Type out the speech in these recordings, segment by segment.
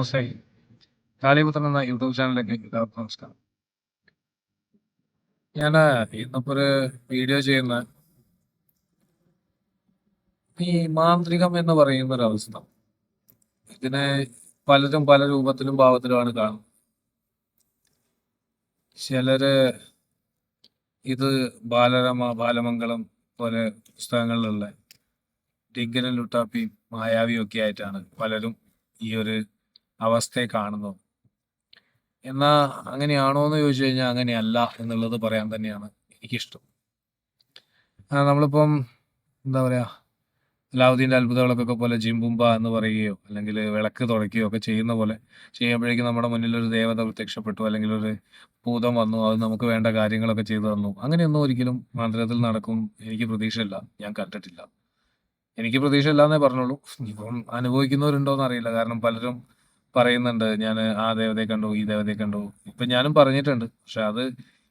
നമസ്തേ കാളിപുത്രൻ എന്ന യൂട്യൂബ് ചാനലിലേക്ക് എല്ലാവർക്കും നമസ്കാരം. ഞാൻ ഇന്നിപ്പോ ഒരു വീഡിയോ ചെയ്യുന്ന ഈ മാന്ത്രികം എന്ന് പറയുന്ന ഒരു അവസ്ഥ. ഇതിനെ പലരും പല രൂപത്തിലും ഭാവത്തിലുമാണ് കാണുന്നത്. ചിലര് ഇത് ബാലരമ ബാലമംഗളം പോലെ പുസ്തകങ്ങളിലുള്ള ഡിങ്കനും ലുട്ടാപ്പിയും മായാവിയും ഒക്കെ ആയിട്ടാണ് പലരും ഈ ഒരു അവസ്ഥയെ കാണുന്നത്. എന്നാ അങ്ങനെയാണോ എന്ന് ചോദിച്ചു കഴിഞ്ഞാൽ അങ്ങനെയല്ല എന്നുള്ളത് പറയാൻ തന്നെയാണ് എനിക്കിഷ്ടം. നമ്മളിപ്പം എന്താ പറയാ അലാവുദ്ദീന്റെ അത്ഭുതങ്ങളൊക്കെ പോലെ ജിംബുംബ എന്ന് പറയുകയോ അല്ലെങ്കിൽ വിളക്ക് തുടയ്ക്കുകയോ ഒക്കെ ചെയ്യുന്ന പോലെ ചെയ്യുമ്പോഴേക്കും നമ്മുടെ മുന്നിൽ ഒരു ദേവത പ്രത്യക്ഷപ്പെട്ടു അല്ലെങ്കിൽ ഒരു ഭൂതം വന്നു അത് നമുക്ക് വേണ്ട കാര്യങ്ങളൊക്കെ ചെയ്തു തന്നു. അങ്ങനെയൊന്നും ഒരിക്കലും മന്ത്രത്തിൽ നടക്കും എനിക്ക് പ്രതീക്ഷയില്ല. ഞാൻ കണ്ടിട്ടില്ല. എനിക്ക് പ്രതീക്ഷയില്ല എന്നേ പറഞ്ഞോളൂ ഇപ്പം അനുഭവിക്കുന്നവരുണ്ടോ എന്നറിയില്ല കാരണം പലരും പറയുന്നുണ്ട് ഞാൻ ആ ദേവതയെ കണ്ടു ഈ ദേവതയെ കണ്ടു. ഇപ്പൊ ഞാനും പറഞ്ഞിട്ടുണ്ട് പക്ഷെ അത്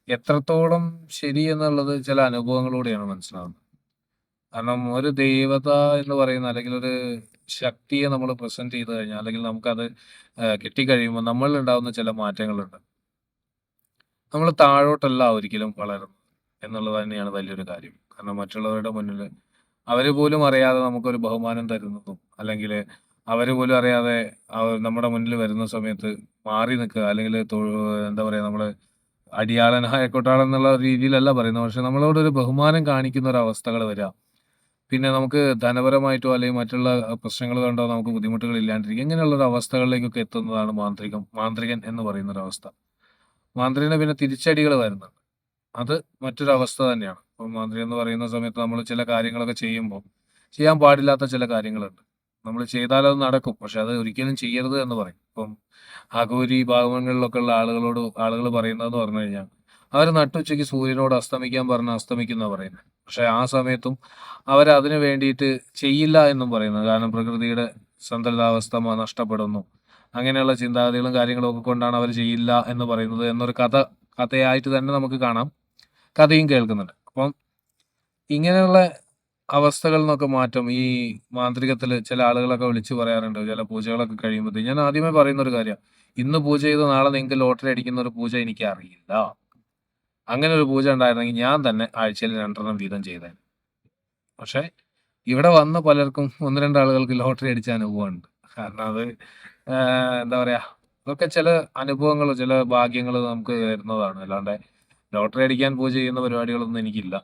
എത്രത്തോളം ശരി എന്നുള്ളത് ചില അനുഭവങ്ങളിലൂടെയാണ് മനസ്സിലാവുന്നത്. കാരണം ഒരു ദേവത എന്ന് പറയുന്ന അല്ലെങ്കിൽ ഒരു ശക്തിയെ നമ്മൾ പ്രസന്റ് ചെയ്ത് കഴിഞ്ഞാൽ അല്ലെങ്കിൽ നമുക്കത് കിട്ടിക്കഴിയുമ്പോൾ നമ്മളിൽ ഉണ്ടാകുന്ന ചില മാറ്റങ്ങളുണ്ട്. നമ്മൾ താഴോട്ടല്ല ഒരിക്കലും വളരുന്നത് എന്നുള്ളത് തന്നെയാണ് വലിയൊരു കാര്യം. കാരണം മറ്റുള്ളവരുടെ മുന്നിൽ അവർ പോലും അറിയാതെ നമുക്കൊരു ബഹുമാനം തരുന്നതും അല്ലെങ്കിൽ അവർ പോലും അറിയാതെ അവർ നമ്മുടെ മുന്നിൽ വരുന്ന സമയത്ത് മാറി നിൽക്കുക. അല്ലെങ്കിൽ എന്താ പറയുക നമ്മൾ അടിയാളനായ കൊട്ടാളൻ എന്നുള്ള രീതിയിലല്ല പറയുന്നത്. പക്ഷെ നമ്മളോട് ഒരു ബഹുമാനം കാണിക്കുന്ന ഒരു അവസ്ഥകൾ വരാം. പിന്നെ നമുക്ക് ധനപരമായിട്ടോ അല്ലെങ്കിൽ മറ്റുള്ള പ്രശ്നങ്ങൾ കൊണ്ടോ നമുക്ക് ബുദ്ധിമുട്ടുകൾ ഇല്ലാണ്ടിരിക്കും ഇങ്ങനെയുള്ള ഒരു അവസ്ഥകളിലേക്കൊക്കെ എത്തുന്നതാണ് മാന്ത്രികം മാന്ത്രികൻ എന്ന് പറയുന്ന ഒരു അവസ്ഥ. മാന്ത്രികന് പിന്നെ തിരിച്ചടികൾ വരുന്നുണ്ട്. അത് മറ്റൊരു അവസ്ഥ തന്നെയാണ്. ഇപ്പം മാന്ത്രികൻ എന്ന് പറയുന്ന സമയത്ത് നമ്മൾ ചില കാര്യങ്ങളൊക്കെ ചെയ്യുമ്പോൾ ചെയ്യാൻ പാടില്ലാത്ത ചില കാര്യങ്ങളുണ്ട്. നമ്മൾ ചെയ്താൽ അത് നടക്കും. പക്ഷെ അത് ഒരിക്കലും ചെയ്യരുത് എന്ന് പറയും. ഇപ്പം അഘോരി ഭാഗങ്ങളിലൊക്കെ ഉള്ള ആളുകളോട് ആളുകൾ പറയുന്നതെന്ന് പറഞ്ഞു കഴിഞ്ഞാൽ അവർ നട്ടുച്ചയ്ക്ക് സൂര്യനോട് അസ്തമിക്കാൻ പറഞ്ഞ അസ്തമിക്കുന്ന പറയുന്നത്. പക്ഷെ ആ സമയത്തും അവർ അതിനു വേണ്ടിയിട്ട് ചെയ്യില്ല എന്നും പറയുന്നത്. കാരണം പ്രകൃതിയുടെ സന്തുലിതാവസ്ഥ നഷ്ടപ്പെടുന്നു. അങ്ങനെയുള്ള ചിന്താഗതികളും കാര്യങ്ങളും ഒക്കെ കൊണ്ടാണ് അവർ ചെയ്യില്ല എന്ന് പറയുന്നത് എന്നൊരു കഥ കഥയായിട്ട് തന്നെ നമുക്ക് കാണാം. കഥയും കേൾക്കുന്നുണ്ട്. അപ്പം ഇങ്ങനെയുള്ള അവസ്ഥകളിൽ നിന്നൊക്കെ മാറ്റം. ഈ മാന്ത്രികത്തിൽ ചില ആളുകളൊക്കെ വിളിച്ചു പറയാറുണ്ട്. ചില പൂജകളൊക്കെ കഴിയുമ്പോഴത്തേക്ക്. ഞാൻ ആദ്യമേ പറയുന്ന ഒരു കാര്യം. ഇന്ന് പൂജ ചെയ്ത് നാളെ നിങ്ങൾക്ക് ലോട്ടറി അടിക്കുന്ന ഒരു പൂജ എനിക്ക് അറിയില്ല. അങ്ങനെ ഒരു പൂജ ഉണ്ടായിരുന്നെങ്കിൽ ഞാൻ തന്നെ ആഴ്ചയിൽ രണ്ടെണ്ണം വീതം ചെയ്തേനെ. പക്ഷെ ഇവിടെ വന്ന പലർക്കും ഒന്ന് രണ്ട് ആളുകൾക്ക് ലോട്ടറി അടിച്ച അനുഭവമുണ്ട്. കാരണം അത് എന്താ പറയാ ഇതൊക്കെ ചില അനുഭവങ്ങൾ ചില ഭാഗ്യങ്ങൾ നമുക്ക് വരുന്നതാണ് അല്ലാണ്ട് ലോട്ടറി അടിക്കാൻ പൂജ ചെയ്യുന്ന പരിപാടികളൊന്നും എനിക്കില്ല.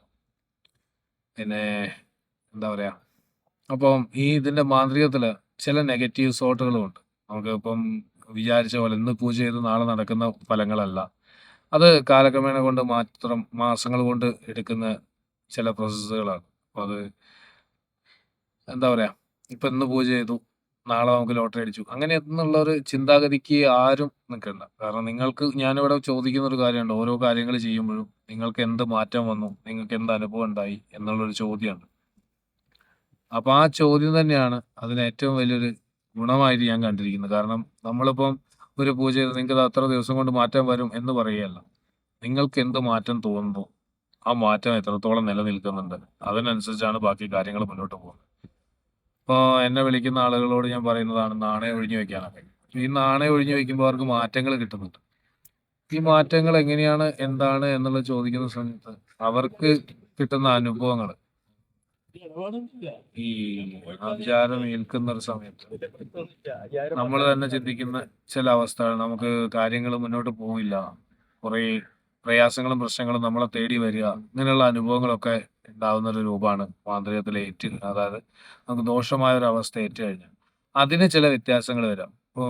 പിന്നെ എന്താ പറയാ? അപ്പം ഈ ഇതിന്റെ മാന്ത്രികത്തിൽ ചില നെഗറ്റീവ് സോട്ടുകളും ഉണ്ട്. നമുക്ക് ഇപ്പം വിചാരിച്ച പോലെ ഇന്ന് പൂജ ചെയ്ത് നാളെ നടക്കുന്ന ഫലങ്ങളല്ല. അത് കാലക്രമേണ കൊണ്ട് മാത്രം മാസങ്ങൾ കൊണ്ട് എടുക്കുന്ന ചില പ്രോസസ്സുകളാണ് അപ്പൊ അത് എന്താ പറയാ? ഇപ്പൊ ഇന്ന് പൂജ ചെയ്തു നാളെ നമുക്ക് ലോട്ടറി അടിച്ചു. അങ്ങനെ എന്നുള്ള ഒരു ചിന്താഗതിക്ക് ആരും നിൽക്കണ്ട. കാരണം നിങ്ങൾക്ക് ഞാനിവിടെ ചോദിക്കുന്ന ഒരു കാര്യമുണ്ട്. ഓരോ കാര്യങ്ങൾ ചെയ്യുമ്പോഴും നിങ്ങൾക്ക് എന്ത് മാറ്റം വന്നു? നിങ്ങൾക്ക് എന്ത് അനുഭവം ഉണ്ടായി? എന്നുള്ളൊരു ചോദ്യമുണ്ട്. അപ്പൊ ആ ചോദ്യം തന്നെയാണ് അതിന് ഏറ്റവും വലിയൊരു ഗുണമായിട്ട് ഞാൻ കണ്ടിരിക്കുന്നത്. കാരണം നമ്മളിപ്പം ഒരു പൂജ ചെയ്ത് നിങ്ങൾക്ക് അത്ര ദിവസം കൊണ്ട് മാറ്റം വരും എന്ന് പറയുകയല്ല. നിങ്ങൾക്ക് എന്ത് മാറ്റം തോന്നുന്നു? ആ മാറ്റം എത്രത്തോളം നിലനിൽക്കുന്നുണ്ട്? അതിനനുസരിച്ചാണ് ബാക്കി കാര്യങ്ങൾ മുന്നോട്ട് പോകുന്നത്. ഇപ്പോൾ എന്നെ വിളിക്കുന്ന ആളുകളോട് ഞാൻ പറയുന്നതാണ് നാണയം ഒഴിഞ്ഞു വെക്കാനൊക്കെ ഈ നാണയം ഒഴിഞ്ഞു വെക്കുമ്പോൾ അവർക്ക് മാറ്റങ്ങൾ കിട്ടുന്നുണ്ട്. ഈ മാറ്റങ്ങൾ എങ്ങനെയാണ് എന്താണ് എന്നുള്ളത് ചോദിക്കുന്ന സമയത്ത് അവർക്ക് കിട്ടുന്ന അനുഭവങ്ങൾ ഈ ആചാരം ഏൽക്കുന്ന ഒരു സമയത്ത് നമ്മൾ തന്നെ ചിന്തിക്കുന്ന ചില അവസ്ഥകൾ നമുക്ക് കാര്യങ്ങൾ മുന്നോട്ട് പോവില്ല. കുറേ പ്രയാസങ്ങളും പ്രശ്നങ്ങളും നമ്മളെ തേടി വരിക. ഇങ്ങനെയുള്ള അനുഭവങ്ങളൊക്കെ ഉണ്ടാവുന്ന ഒരു രൂപമാണ് മാന്ത്രികത്തിലെ ഏറ്റ് അതായത് നമുക്ക് ദോഷമായ ഒരു അവസ്ഥ ഏറ്റു കഴിഞ്ഞാൽ അതിന് ചില വ്യത്യാസങ്ങൾ വരാം. ഇപ്പോൾ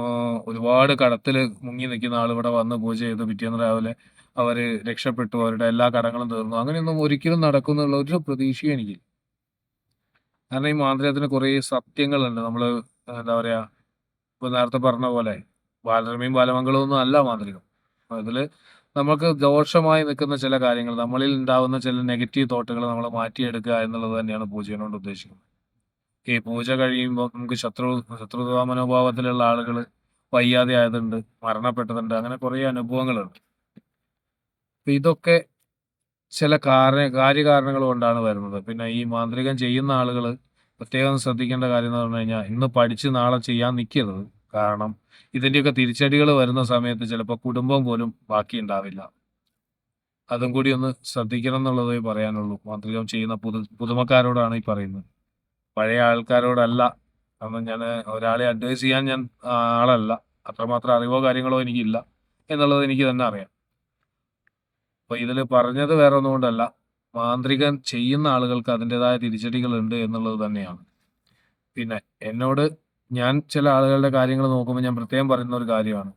ഒരുപാട് കടത്തിൽ മുങ്ങി നിൽക്കുന്ന ആൾ ഇവിടെ വന്ന് പൂജ ചെയ്ത് പിറ്റേന്ന് രാവിലെ അവർ രക്ഷപ്പെട്ടു. അവരുടെ എല്ലാ കടങ്ങളും തീർന്നു. അങ്ങനെയൊന്നും ഒരിക്കലും നടക്കുന്നുള്ള ഒരു പ്രതീക്ഷയും എനിക്കില്ല. കാരണം ഈ മാന്ത്രികത്തിന് കുറേ സത്യങ്ങളുണ്ട്. നമ്മൾ എന്താ പറയാ ഇപ്പൊ നേരത്തെ പറഞ്ഞ പോലെ ബാലരമയും ബാലമംഗളവും ഒന്നും അല്ല മാന്ത്രികം. അതിൽ നമുക്ക് ദോഷമായി നിൽക്കുന്ന ചില കാര്യങ്ങൾ നമ്മളിൽ ഉണ്ടാവുന്ന ചില നെഗറ്റീവ് തോട്ടുകൾ നമ്മൾ മാറ്റിയെടുക്കുക എന്നുള്ളത് തന്നെയാണ് പൂജയോട് ഉദ്ദേശിക്കുന്നത്. ഈ പൂജ കഴിയുമ്പോൾ നമുക്ക് ശത്രു ശത്രുതാ മനോഭാവത്തിലുള്ള ആളുകൾ വയ്യാതെ ആയതുണ്ട് മരണപ്പെട്ടതുണ്ട് അങ്ങനെ കുറേ അനുഭവങ്ങളുണ്ട്. അപ്പം ഇതൊക്കെ ചില കാരണ കാര്യകാരണങ്ങൾ കൊണ്ടാണ് വരുന്നത്. പിന്നെ ഈ മാന്ത്രികം ചെയ്യുന്ന ആളുകൾ പ്രത്യേകം ശ്രദ്ധിക്കേണ്ട കാര്യം എന്ന് പറഞ്ഞു കഴിഞ്ഞാൽ ഇന്ന് പഠിച്ച് നാളെ ചെയ്യാൻ നിൽക്കരുത് കാരണം ഇതിന്റെയൊക്കെ തിരിച്ചടികൾ വരുന്ന സമയത്ത് ചിലപ്പോൾ കുടുംബം പോലും ബാക്കി ഉണ്ടാവില്ല അതും കൂടി ഒന്ന് ശ്രദ്ധിക്കണം എന്നുള്ളതേ പറയാനുള്ളൂ. മാന്ത്രികം ചെയ്യുന്ന പുതു പുതുമക്കാരോടാണ് ഈ പറയുന്നത്. പഴയ ആൾക്കാരോടല്ല. കാരണം ഞാൻ ഒരാളെ അഡ്വൈസ് ചെയ്യാൻ ഞാൻ ആളല്ല. അത്രമാത്രം അറിവോ കാര്യങ്ങളോ എനിക്കില്ല എന്നുള്ളത് എനിക്ക് തന്നെ അറിയാം. അപ്പൊ ഇതിൽ പറഞ്ഞത് വേറെ ഒന്നും കൊണ്ടല്ല. മാന്ത്രികം ചെയ്യുന്ന ആളുകൾക്ക് അതിന്റേതായ തിരിച്ചടികളുണ്ട് എന്നുള്ളത് തന്നെയാണ്. പിന്നെ എന്നോട് ഞാൻ ചില ആളുകളുടെ കാര്യങ്ങൾ നോക്കുമ്പോൾ ഞാൻ പ്രത്യേകം പറയുന്ന ഒരു കാര്യമാണ്.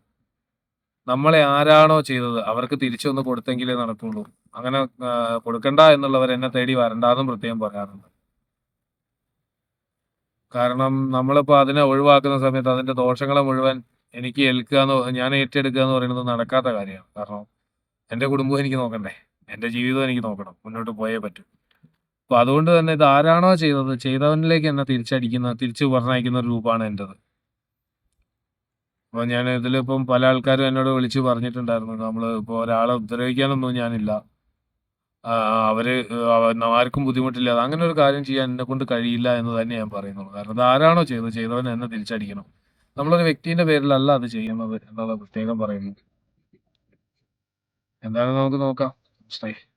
നമ്മളെ ആരാണോ ചെയ്തത് അവർക്ക് തിരിച്ചൊന്ന് കൊടുത്തെങ്കിലേ നടക്കുള്ളൂ. അങ്ങനെ കൊടുക്കണ്ട എന്നുള്ളവർ എന്നെ തേടി വരണ്ടാന്നും പ്രത്യേകം പറയാറുണ്ട്. കാരണം നമ്മളിപ്പോ അതിനെ ഒഴിവാക്കുന്ന സമയത്ത് അതിന്റെ ദോഷങ്ങളെ മുഴുവൻ എനിക്ക് ഏൽക്കുക എന്ന് ഞാൻ ഏറ്റെടുക്കുക എന്ന് പറയുന്നത് നടക്കാത്ത കാര്യമാണ്. കാരണം എന്റെ കുടുംബം എനിക്ക് നോക്കണ്ടേ. എന്റെ ജീവിതം എനിക്ക് നോക്കണം. മുന്നോട്ട് പോയേ പറ്റൂ. അപ്പൊ അതുകൊണ്ട് തന്നെ ഇത് ആരാണോ ചെയ്തത് ചെയ്തവനിലേക്ക് എന്നെ തിരിച്ചടിക്കുന്ന തിരിച്ചു പറഞ്ഞയക്കുന്ന ഒരു രൂപമാണ് എന്റെത് അപ്പൊ ഞാൻ ഇതിലിപ്പം പല ആൾക്കാരും എന്നോട് വിളിച്ച് പറഞ്ഞിട്ടുണ്ടായിരുന്നു. നമ്മൾ ഇപ്പോൾ ഒരാളെ ഉപദ്രവിക്കാനൊന്നും ഞാനില്ല. അവർ ആർക്കും ആർക്കും ബുദ്ധിമുട്ടില്ല അങ്ങനെ ഒരു കാര്യം ചെയ്യാൻ എന്നെ കൊണ്ട് കഴിയില്ല എന്ന് തന്നെ ഞാൻ പറയുന്നുള്ളൂ. കാരണം അത് ആരാണോ ചെയ്തത് ചെയ്തവൻ എന്നെ തിരിച്ചടിക്കണം. നമ്മളൊരു വ്യക്തിന്റെ പേരിലല്ല അത് ചെയ്യുന്നത് എന്നുള്ള പ്രത്യേകം പറയുന്നു. എന്തായാലും നമുക്ക് നോക്കാം. It's like